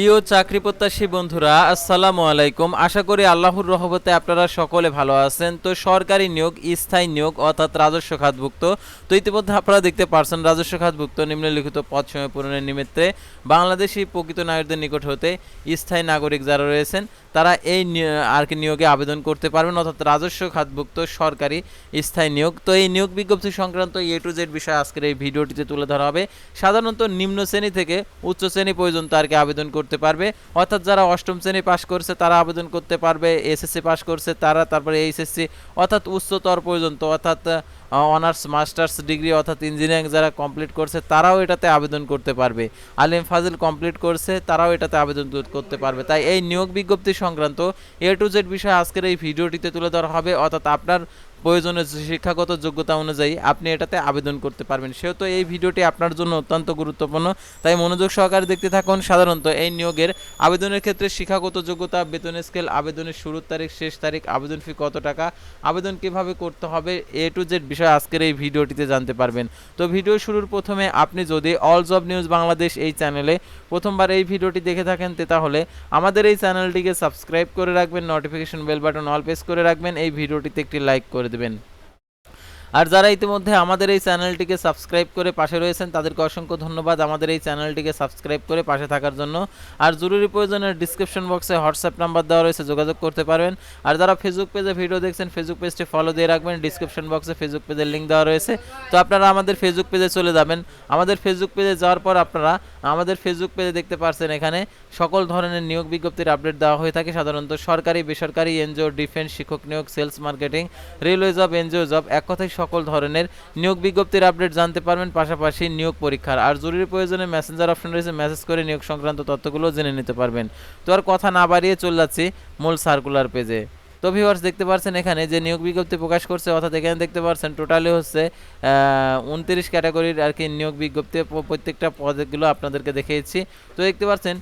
প্রিয় চাকরি প্রত্যাশী বন্ধুরা, আসসালামু আলাইকুম। আশা করি আল্লাহর রহমতে আপনারা সকলে ভালো আছেন। তো সরকারি নিয়োগ, স্থায়ী নিয়োগ অর্থাৎ রাজস্ব খাতভুক্ত। তো ইতিমধ্যে আপনারা দেখতে পারছেন, রাজস্ব খাতভুক্ত নিম্নলিখিত পদ সময় পূরণের নিমিত্তে বাংলাদেশি প্রকৃত নাগরিকদের নিকট হতে স্থায়ী নাগরিক যারা রয়েছেন, তারা এই আর কি নিয়োগে আবেদন করতে পারবেন। অর্থাৎ রাজস্ব খাতভুক্ত সরকারি স্থায়ী নিয়োগ। তো এই নিয়োগ বিজ্ঞপ্তি সংক্রান্ত এ টু জেড বিষয় আজকের এই ভিডিওটিতে তুলে ধরা হবে। সাধারণত নিম্ন শ্রেণি থেকে উচ্চ শ্রেণি পর্যন্ত আর কি আবেদন করতে পারবে। অর্থাৎ যারা অষ্টম শ্রেণি পাশ করছে, তারা আবেদন করতে পারবে এসএসসি পাশ করছে, তারা তারপরে এইচএসসি অর্থাৎ উচ্চতর পর্যন্ত, অর্থাৎ অনার্স, মাস্টার্স ডিগ্রি, অর্থাৎ ইঞ্জিনিয়ারিং যারা কমপ্লিট করছে, তারাও এটাতে আবেদন করতে পারবে। আলিম ফাজিল কমপ্লিট করছে, তারাও এটাতে আবেদন করতে পারবে। তাই এই নিয়োগ বিজ্ঞপ্তি সংক্রান্ত এ টু জেড বিষয় আজকের এই ভিডিওটিতে তুলে ধরা হবে। অর্থাৎ আপনার প্রয়োজনীয় শিক্ষাগত যোগ্যতা অনুযায়ী আপনি এটাতে আবেদন করতে পারবেন। সেহেতু এই ভিডিওটি আপনার জন্য অত্যন্ত গুরুত্বপূর্ণ। তাই মনোযোগ সহকারে দেখতে থাকুন। সাধারণত এই নিয়োগের আবেদনের ক্ষেত্রে শিক্ষাগত যোগ্যতা, বেতন স্কেল আবেদনের শুরুর তারিখ, শেষ তারিখ, আবেদন ফি কত টাকা, আবেদন কীভাবে করতে হবে, এ টু জেড বিষয় আজকের এই ভিডিওটিতে জানতে পারবেন। তো ভিডিও শুরুর প্রথমে আপনি যদি অল জব নিউজ বাংলাদেশ এই চ্যানেলে প্রথমবার এই ভিডিওটি দেখে থাকেন তাহলে আমাদের এই চ্যানেলটিকে সাবস্ক্রাইব করে রাখবেন notification bell button all press করে রাখবেন, এই ভিডিওটিতে একটি লাইক করে দেবেন আর যারা ইতিমধ্যে আমাদের এই চ্যানেলটিকে সাবস্ক্রাইব করে পাশে রয়েছেন, তাদেরকে অসংখ্য ধন্যবাদ আমাদের এই চ্যানেলটিকে সাবস্ক্রাইব করে পাশে থাকার জন্য। আর জরুরি প্রয়োজনের ডিসক্রিপশন বক্সে হোয়াটসঅ্যাপ নাম্বার দেওয়া রয়েছে, যোগাযোগ করতে পারবেন। আর যারা ফেসবুক পেজে ভিডিও দেখছেন ফেসবুক পেজটি ফলো দিয়ে রাখবেন। ডিসক্রিপশন বক্সে ফেসবুক পেজের লিঙ্ক দেওয়া রয়েছে। তো আপনারা আমাদের ফেসবুক পেজে চলে যাবেন। আমাদের ফেসবুক পেজে যাওয়ার পর আপনারা আমাদের ফেসবুক পেজে দেখতে পারছেন এখানে সকল ধরনের নিয়োগ বিজ্ঞপ্তির আপডেট দেওয়া হয়ে থাকে। সাধারণত সরকারি, বেসরকারি, এনজিও ডিফেন্স শিক্ষক নিয়োগ sales marketing railway job NGO job এক কথায় সকল ধরনের নিয়োগ বিজ্ঞপ্তির আপডেট জানতে পারবেন, পাশাপাশি নিয়োগ পরীক্ষার আর জরুরি প্রয়োজনে মেসেঞ্জার অপশন রয়েছে মেসেজ করে নিয়োগ সংক্রান্ত তথ্যগুলো জেনে নিতে পারবেন। তো আর কথা না বাড়িয়ে চলে যাচ্ছি মূল সার্কুলার পেজে তো ভিউয়ার্স দেখতে পাচ্ছেন এখানে যে নিয়োগ বিজ্ঞপ্তি প্রকাশ করছে, অর্থাৎ এখানে দেখতে পাচ্ছেন টোটালি হচ্ছে উনত্রিশ ক্যাটাগরির আর কি নিয়োগ বিজ্ঞপ্তি প্রত্যেকটা পদগুলো আপনাদেরকে দেখিয়েছি। তো দেখতে পাচ্ছেন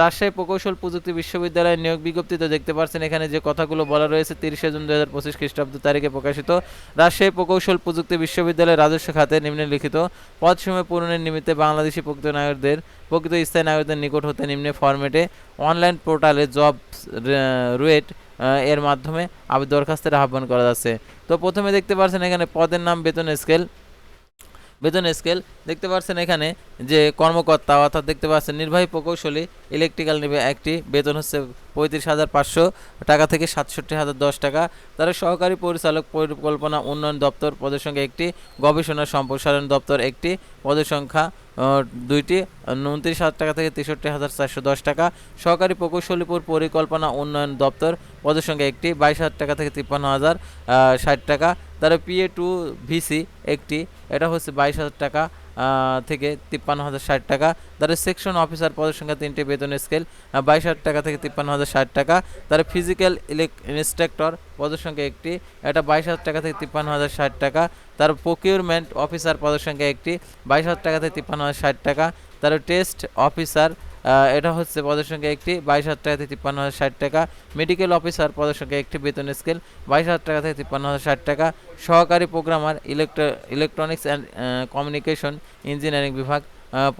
রাজশাহী প্রকৌশল প্রযুক্তি বিশ্ববিদ্যালয়ের নিয়োগ বিজ্ঞপ্তিতে দেখতে পাচ্ছেন এখানে যে কথাগুলো বলা রয়েছে, তিরিশে জুন দু হাজার পঁচিশ খ্রিস্টাব্দ তারিখে প্রকাশিত। রাজশাহী প্রকৌশল প্রযুক্তি বিশ্ববিদ্যালয়ের রাজস্ব খাতে নিম্নলিখিত পদসমূহ পূরণের নিমিত্তে বাংলাদেশি প্রকৃত নাগরিকদের, প্রকৃত স্থায়ী নাগরিকদের নিকট হতে নিম্নে ফরম্যাটে অনলাইন পোর্টালে জব রুয়েট এর মাধ্যমে আবেদন দরখাস্তের আহ্বান করা যাচ্ছে। তো প্রথমে দেখতে পাচ্ছেন এখানে পদের নাম, বেতন, স্কেল। বেতন স্কেল দেখতে পাচ্ছেন এখানে যে কর্মকর্তা, অর্থাৎ দেখতে পাচ্ছেন নির্বাহী প্রকৌশলী ইলেকট্রিক্যাল নিবে একটি, বেতন হচ্ছে পঁয়ত্রিশ হাজার পাঁচশো টাকা থেকে সাতষট্টি হাজার দশ টাকা। তার সহকারী পরিচালক পরিকল্পনা উন্নয়ন দপ্তর পদের সংখ্যা একটি, গবেষণা সম্প্রসারণ দপ্তর একটি, পদের সংখ্যা দুইটি, উনত্রিশ হাজার টাকা থেকে তেষট্টি হাজার চারশো দশ টাকা। সহকারী প্রকৌশলীপুর পরিকল্পনা উন্নয়ন দপ্তর পদের সংখ্যা একটি, বাইশ হাজার টাকা থেকে তিপ্পান্ন হাজার ষাট টাকা। তার পিএ টু ভিসি একটি, এটা হচ্ছে বাইশ হাজার টাকা থেকে তিপ্পান্ন হাজার ষাট টাকা। তার সেকশন অফিসার পদের সংখ্যা তিনটি, বেতন স্কেল বাইশ হাজার টাকা থেকে তিপ্পান্ন হাজার ষাট টাকা। তার ফিজিক্যাল ইলেক ইন্সট্রাক্টর পদের সংখ্যা একটি, এটা বাইশ হাজার টাকা থেকে তিপ্পান্ন হাজার ষাট টাকা। তার প্রকিউরমেন্ট অফিসার পদের সংখ্যা একটি, বাইশ হাজার টাকা থেকে তিপ্পান্ন হাজার ষাট টাকা। তার টেস্ট অফিসার এটা হচ্ছে পদের সংখ্যা একটি, বাইশ হাজার টাকা থেকে তিপ্পান্ন হাজার ষাট টাকা। মেডিকেল অফিসার পদের সংখ্যা একটি, বেতন স্কেল বাইশ হাজার টাকা থেকে তিপ্পান্ন হাজার ষাট টাকা। সহকারী প্রোগ্রামার ইলেকট্র ইলেকট্রনিক্স অ্যান্ড কমিউনিকেশন ইঞ্জিনিয়ারিং বিভাগ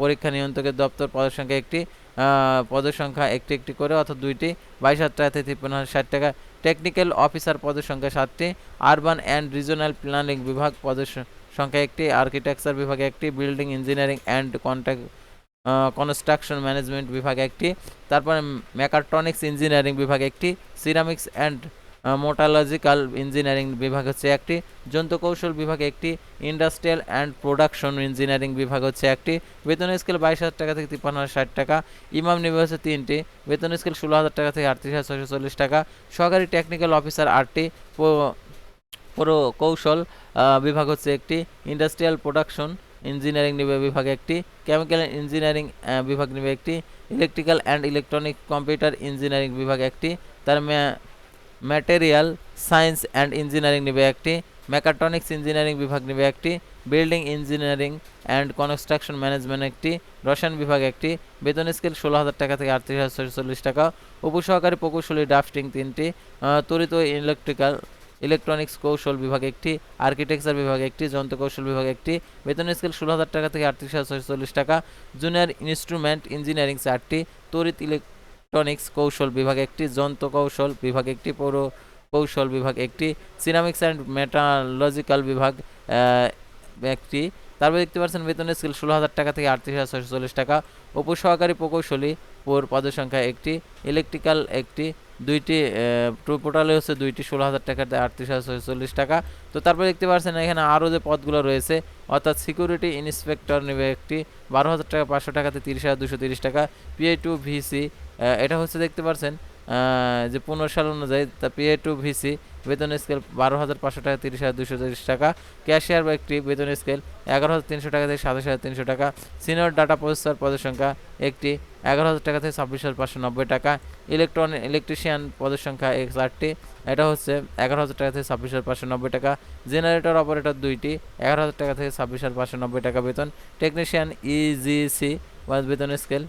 পরীক্ষা নিয়ন্ত্রকের দপ্তর পদের সংখ্যা একটি পদের সংখ্যা একটি একটি করে অর্থাৎ দুইটি, বাইশ হাজার টাকা থেকে তিপ্পান্ন হাজার ষাট টাকা। টেকনিক্যাল অফিসার পদের সংখ্যা সাতটি আরবান অ্যান্ড রিজনাল প্ল্যানিং বিভাগ পদের সংখ্যা একটি আর্কিটেকচার বিভাগে একটি building engineering and contract construction management বিভাগ একটি, তারপরে মেকাট্রনিক্স ইঞ্জিনিয়ারিং বিভাগ একটি সিরামিক্স অ্যান্ড মোটালজিক্যাল ইঞ্জিনিয়ারিং বিভাগ হচ্ছে একটি যন্ত্র কৌশল বিভাগ একটি ইন্ডাস্ট্রিয়াল অ্যান্ড প্রোডাকশন ইঞ্জিনিয়ারিং বিভাগ হচ্ছে একটি, বেতন স্কেল বাইশ হাজার টাকা থেকে তিপ্পান্ন হাজার ষাট টাকা ইমাম নিবে হচ্ছে তিনটি, বেতন স্কেল ষোলো হাজার টাকা থেকে আটত্রিশ হাজার ছশো চল্লিশ টাকা, সহকারী টেকনিক্যাল অফিসার আটটি, প- পুরো কৌশল বিভাগ হচ্ছে একটি ইন্ডাস্ট্রিয়াল প্রোডাকশন ইঞ্জিনিয়ারিং নিবে বিভাগ একটি, কেমিক্যাল ইঞ্জিনিয়ারিং বিভাগ নিবে একটি, electrical and electronic computer engineering বিভাগ একটি, তার ম্যাটেরিয়াল সায়েন্স অ্যান্ড ইঞ্জিনিয়ারিং নিবে একটি, মেকাট্রনিক্স ইঞ্জিনিয়ারিং বিভাগ নিবে একটি, building engineering and construction management একটি, রসায়ন বিভাগ একটি, বেতন স্কেল ষোলো হাজার টাকা থেকে আটত্রিশ হাজার চল্লিশ টাকা, উপসহকারী প্রকৌশলী ড্রাফটিং তিনটি ও ইলেকট্রিক্যাল ইলেকট্রনিক্স কৌশল বিভাগ একটি, আর্কিটেকচার বিভাগ একটি, যন্ত্র কৌশল বিভাগ একটি, বেতন স্কেল ষোলো হাজার টাকা থেকে আটত্রিশ হাজার ছয়শো চল্লিশ টাকা, জুনিয়র ইনস্ট্রুমেন্ট ইঞ্জিনিয়ারিং চারটি, তড়িৎ ইলেকট্রনিক্স কৌশল বিভাগ একটি, যন্ত্র কৌশল বিভাগ একটি, পৌর কৌশল বিভাগ একটি সিরামিক্স অ্যান্ড মেটালজিক্যাল বিভাগ একটি। তারপরে দেখতে পাচ্ছেন বেতন স্কেল ষোলো হাজার টাকা থেকে আটত্রিশ হাজার ছয়শো চল্লিশ টাকা, উপসহকারী প্রকৌশলী পর পদসংখ্যা একটি, ইলেকট্রিক্যাল একটি দুইটি টোটালে হচ্ছে দুইটি ষোলো হাজার টাকাতে আটত্রিশ হাজার ছয়চল্লিশ চল্লিশ টাকা। তো তারপর দেখতে পাচ্ছেন এখানে আরও যে পদগুলো রয়েছে, অর্থাৎ সিকিউরিটি ইন্সপেক্টর নেবে একটি, বারো হাজার টাকা পাঁচশো টাকাতে তিরিশ হাজার দুশো তিরিশ টাকা পিআই টু ভিসি এটা হচ্ছে দেখতে পাচ্ছেন যে পনেরো সাল অনুযায়ী তা পিএ টু ভিসি বেতন স্কেল বারো হাজার পাঁচশো টাকা, তিরিশ হাজার দুশো তিরিশ টাকা। ক্যাশিয়ার বা একটি বেতন স্কেল এগারো হাজার তিনশো টাকা থেকে সাতাশ হাজার তিনশো টাকা। সিনিয়র ডাটা প্রসেসর পদের সংখ্যা একটি এগারো হাজার টাকা থেকে ছাব্বিশ হাজার পাঁচশো নব্বই টাকা। ইলেকট্রনিক ইলেকট্রিশিয়ান পদের সংখ্যা এক চারটি এটা হচ্ছে এগারো হাজার টাকা থেকে ছাব্বিশ হাজার পাঁচশো নব্বই টাকা। জেনারেটর অপারেটর দুইটি, এগারো হাজার টাকা থেকে ছাব্বিশ হাজার পাঁচশো নব্বই টাকা বেতন। টেকনিশিয়ান ইজিসি বা বেতন স্কেল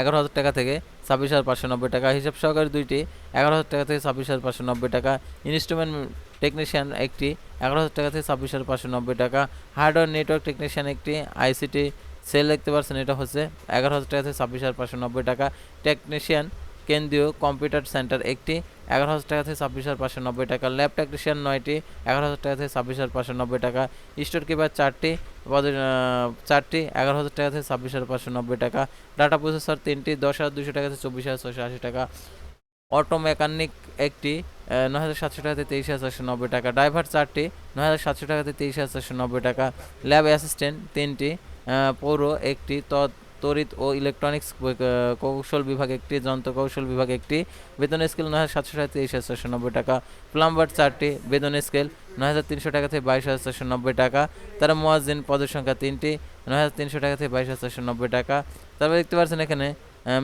এগারো হাজার টাকা থেকে ছাব্বিশ হাজার পাঁচশো নব্বই টাকা। হিসাব সহকারী দুইটি, এগারো হাজার টাকা থেকে ছাব্বিশ হাজার পাঁচশো নব্বই টাকা। ইনস্ট্রুমেন্ট টেকনিশিয়ান একটি, এগারো হাজার টাকা থেকে ছাব্বিশ হাজার পাঁচশো নব্বই টাকা। হার্ডওয়্যার নেটওয়ার্ক টেকনিশিয়ান একটি, আইসিটি সেল দেখতে পাচ্ছেন, এটা হচ্ছে এগারো হাজার টাকা থেকে ছাব্বিশ হাজার পাঁচশো নব্বই টাকা। টেকনিশিয়ান কেন্দ্রীয় কম্পিউটার সেন্টার একটি এগারো হাজার টাকা থেকে ছাব্বিশ হাজার পাঁচশো নব্বই টাকা। ল্যাব টেকনিশিয়ান নয়টি, এগারো হাজার টাকা থেকে ছাব্বিশ হাজার পাঁচশো নব্বই টাকা। স্টোর কিপার চারটি চারটি, এগারো হাজার টাকা থেকে ছাব্বিশ হাজার পাঁচশো নব্বই টাকা। ডাটা প্রসেসর তিনটি, দশ হাজার দুশো টাকা থেকে চব্বিশ হাজার ছশো আশি টাকা। অটো মেকানিক একটি নয় হাজার সাতশো টাকা থেকে তেইশ হাজার চারশো নব্বই টাকা। ড্রাইভার চারটি, নয় হাজার সাতশো টাকা থেকে তেইশ হাজার চারশো নব্বই টাকা। ল্যাব অ্যাসিস্ট্যান্ট তিনটি পৌর একটি তৎ তড়িৎ ও ইলেকট্রনিক্স কৌশল বিভাগ একটি যন্ত্র কৌশল বিভাগ একটি, বেতন স্কেল নয় হাজার সাতশো তেইশ হাজার ছশো নব্বই টাকা। প্লাম্বার চারটি, বেতন স্কেল নয় হাজার তিনশো টাকা থেকে বাইশ হাজার ছশো নব্বই টাকা। তারা মোয়াজিন পদের সংখ্যা তিনটি, নয় হাজার তিনশো টাকা থেকে বাইশ হাজার চারশো নব্বই টাকা। তারপর দেখতে পাচ্ছেন এখানে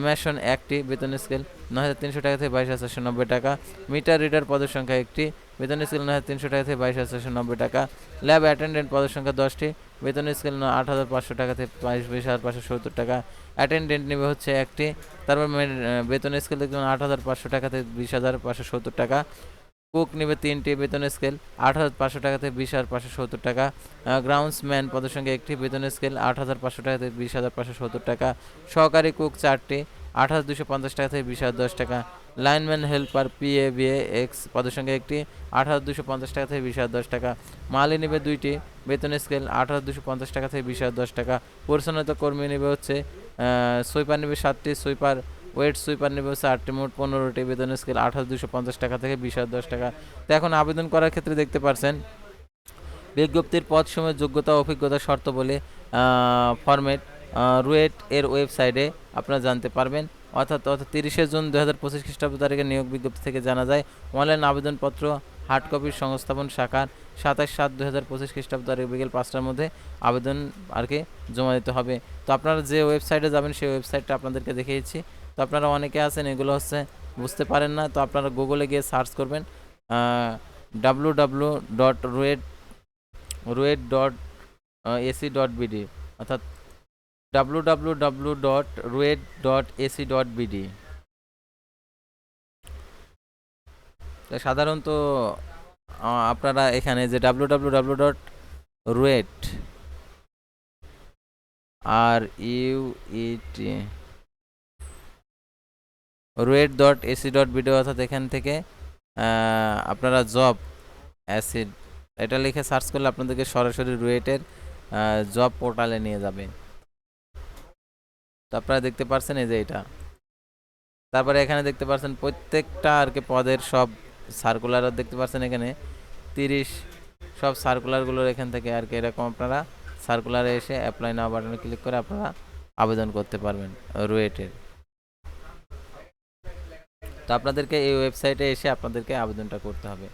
ম্যাশন একটি বেতন স্কেল নয় হাজার তিনশো টাকা থেকে বাইশ হাজার নব্বই টাকা। মিটার রিডার পদের সংখ্যা একটি, বেতন স্কেল নয় হাজার তিনশো টাকা থেকে বাইশ হাজার নব্বই টাকা। ল্যাব অ্যাটেন্ডেন্ট পদের সংখ্যা দশটি, বেতন স্কেল নয় আট হাজার পাঁচশো টাকা থেকে বাইশ বিশ হাজার পাঁচশো সত্তর টাকা। অ্যাটেন্ডেন্ট নেবে হচ্ছে একটি, তারপর বেতন স্কেল দেখবেন আট হাজার পাঁচশো টাকা থেকে বিশ হাজার পাঁচশো সত্তর টাকা। কুক নেবে তিনটি বেতন স্কেল, আট হাজার পাঁচশো টাকা থেকে বিশ হাজার পাঁচশো সত্তর টাকা। গ্রাউন্ডসম্যান পদের সঙ্গে একটি বেতন স্কেল, আট হাজার পাঁচশো টাকা থেকে বিশ হাজার পাঁচশো সত্তর টাকা। সহকারী কুক চারটি, আট হাজার দুশো পঞ্চাশ টাকা থেকে বিশ হাজার দশ টাকা। Lineman helper PABX পদের সঙ্গে একটি, আট হাজার দুশো পঞ্চাশ টাকা থেকে বিশ হাজার দশ টাকা। মালি নেবে দুইটি, বেতন স্কেল, আট হাজার দুশো পঞ্চাশ টাকা থেকে বিশ হাজার দশ টাকা। পরিচ্ছন্নতা কর্মী নেবে হচ্ছে সুইপার নেবে সাতটি সুইপার ওয়েট সুইপার নেবে হচ্ছে আটটি মোট পনেরোটি, বেতন স্কেল আট হাজার দুশো পঞ্চাশ টাকা থেকে বিশ হাজার দশ টাকা। তো এখন আবেদন করার ক্ষেত্রে দেখতে পারছেন, বিজ্ঞপ্তির পদ সময়, যোগ্যতা, অভিজ্ঞতা শর্ত বলে ফরম্যাট রুয়েট এর ওয়েবসাইটে আপনারা জানতে পারবেন। অর্থাৎ অর্থাৎ তিরিশে জুন দু হাজার পঁচিশ খ্রিস্টাব্দ তারিখে নিয়োগ বিজ্ঞপ্তি থেকে জানা যায়, অনলাইন আবেদনপত্র হার্ড কপির সংস্থাপন শাখার সাতাশ সাত দু হাজার পঁচিশ খ্রিস্টাব্দ তারিখ বিকেল পাঁচটার মধ্যে আবেদন আর কি জমা দিতে হবে। তো আপনারা যে ওয়েবসাইটে যাবেন, সেই ওয়েবসাইটটা আপনাদেরকে দেখিয়েছি। তো আপনারা অনেকে আছেন, এগুলো হচ্ছে বুঝতে পারেন না, তো আপনারা গুগলে গিয়ে সার্চ করবেন W W dot RUET RUET dot AC dot BD অর্থাৎ W W W dot RUET dot AC dot BD সাধারণত আপনারা এখানে যে W W W dot RUET R U ET RUET dot AC dot BD অর্থাৎ এখান থেকে আপনারা job acid এটা লিখে সার্চ করলে আপনাদেরকে সরাসরি রুয়েটের জব পোর্টালে নিয়ে যাবে। তো আপনারা দেখতে পাচ্ছেন এই যে এটা। তারপরে এখানে দেখতে পাচ্ছেন প্রত্যেকটা আর কি পদের সব সার্কুলার দেখতে পাচ্ছেন এখানে। তিরিশ সব সার্কুলারগুলোর এখান থেকে আর কি এরকম আপনারা সার্কুলারে এসে অ্যাপ্লাই নাও বাটনে ক্লিক করে আপনারা আবেদন করতে পারবেন রুয়েটের। তো আপনাদেরকে এই ওয়েবসাইটে এসে আপনাদেরকে আবেদনটা করতে হবে।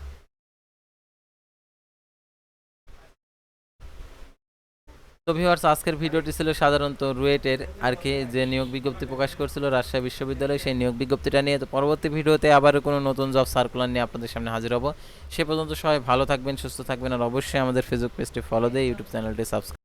তো ভিউয়ার্স আজকের ভিডিওটি ছিল সাধারণত রুয়েটের আর কি, যে নিয়োগ বিজ্ঞপ্তি প্রকাশ করছিল রাজশাহী বিশ্ববিদ্যালয়, সেই নিয়োগ বিজ্ঞপ্তিটা নিয়ে তো পরবর্তী ভিডিওতে আবারও কোনো নতুন জব সার্কুলার নিয়ে আপনাদের সামনে হাজির হব। সে পর্যন্ত সবাই ভালো থাকবেন, সুস্থ থাকবেন, আর অবশ্যই আমাদের ফেসবুক পেজটি ফলো দিয়ে ইউটিউব চ্যানেলটি সাবস্ক্রাইব